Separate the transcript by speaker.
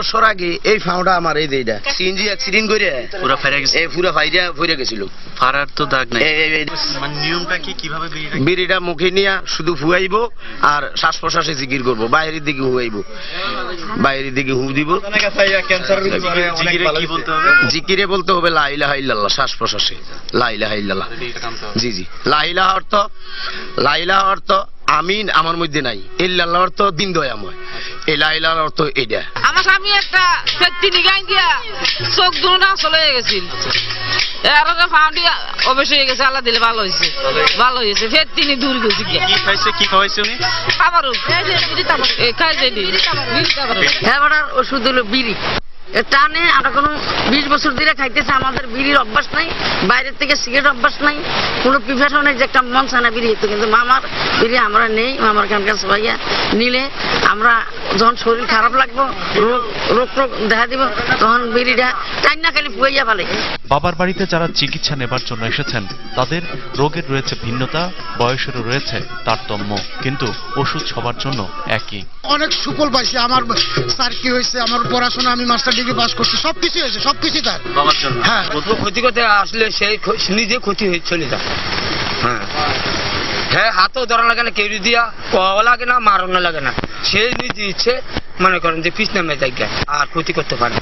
Speaker 1: বছর আগে এই ফাউটা আমার এই দেইটা সিএনজি অ্যাক্সিডেন্ট করে।
Speaker 2: পুরো ফেরে গেছে।
Speaker 1: এই পুরা ফাইরা ফইরা গেছিল।
Speaker 2: ফারার তো দাগ নাই।
Speaker 1: এই- এই-
Speaker 2: মানে নিয়মটা কি? কীভাবে বিড়িটা
Speaker 1: মুখে নিয়ে শুধু ফুয়াইবো আর শ্বাস প্রশ্বাসে জিকির করব। বাইরের দিকে হুয়াইবো। বাইরের দিকে হু দিব।
Speaker 2: জিগিরে কি বলতে হবে?
Speaker 1: জিকিরে বলতে হবে লাইলা হাইল্লাল্লাহ শ্বাস প্রশ্বাসে লাইলা হাইল্লাল্লাহ জি জি। লাইলা অর্থ লাইলা অর্থ আমিন আমার মধ্যে নাই। ইল্লাল্লাহ অর্থ দিন দয়াময়। এই লাইলার অর্থ এটা।
Speaker 3: আমার স্বামী একটা ফেত্তি নিগাই দিয়া চোখ দুটা চলে গেছিল। আর ফাউন্ডি অবশ্যই হয়ে গেছে আল্লাহ দিলে ভালো হয়েছে। ভালো হয়েছে ফের তিনি দূর গেছে
Speaker 2: কি খাইছে কি খাওয়াইছে উনি?
Speaker 3: আবারও খাই যাইনি
Speaker 4: হ্যাঁ ওষুধ হলো বিড়ি। টানে আমরা কোনো বিশ বছর ধরে খাইতেছে আমাদের বিড়ির অভ্যাস নাই বাইরের থেকে সিগারেট অভ্যাস নাই। কোনো প্রিপারেশন নেই যে একটা মন সানা বিড়ি হতো কিন্তু মামার বিড়ি আমরা নেই মামার কানকার সবাইয়া নিলে আমরা যখন শরীর খারাপ লাগবো রোগ রোগ রোগ দেখা দিব তখন বিড়িটা টাইম না খালি পুয়াইয়া ফেলে
Speaker 5: বাবার বাড়িতে যারা চিকিৎসা নেবার জন্য এসেছেন তাদের রোগের রয়েছে ভিন্নতা বয়সেরও রয়েছে তারতম্য কিন্তু ওষুধ সবার জন্য একই।
Speaker 6: অনেক সুফল পাইছি আমার স্যার কি হয়েছে আমার পড়াশোনা আমি মাস্টার ডিগ্রি পাস করছি সবকিছু হয়েছে সবকিছু তার।
Speaker 2: বাবার জন্য।
Speaker 6: হ্যাঁ।
Speaker 1: ক্ষতি করতে আসলে সেই নিজে ক্ষতি হয়ে চলে যায়। হ্যাঁ হাতও ধরা লাগে না কেউ দিয়া কওয়া লাগে না মারানো লাগে না সে নিজে ইচ্ছে মনে করেন যে পিছ নামে যায় আর ক্ষতি করতে পারে।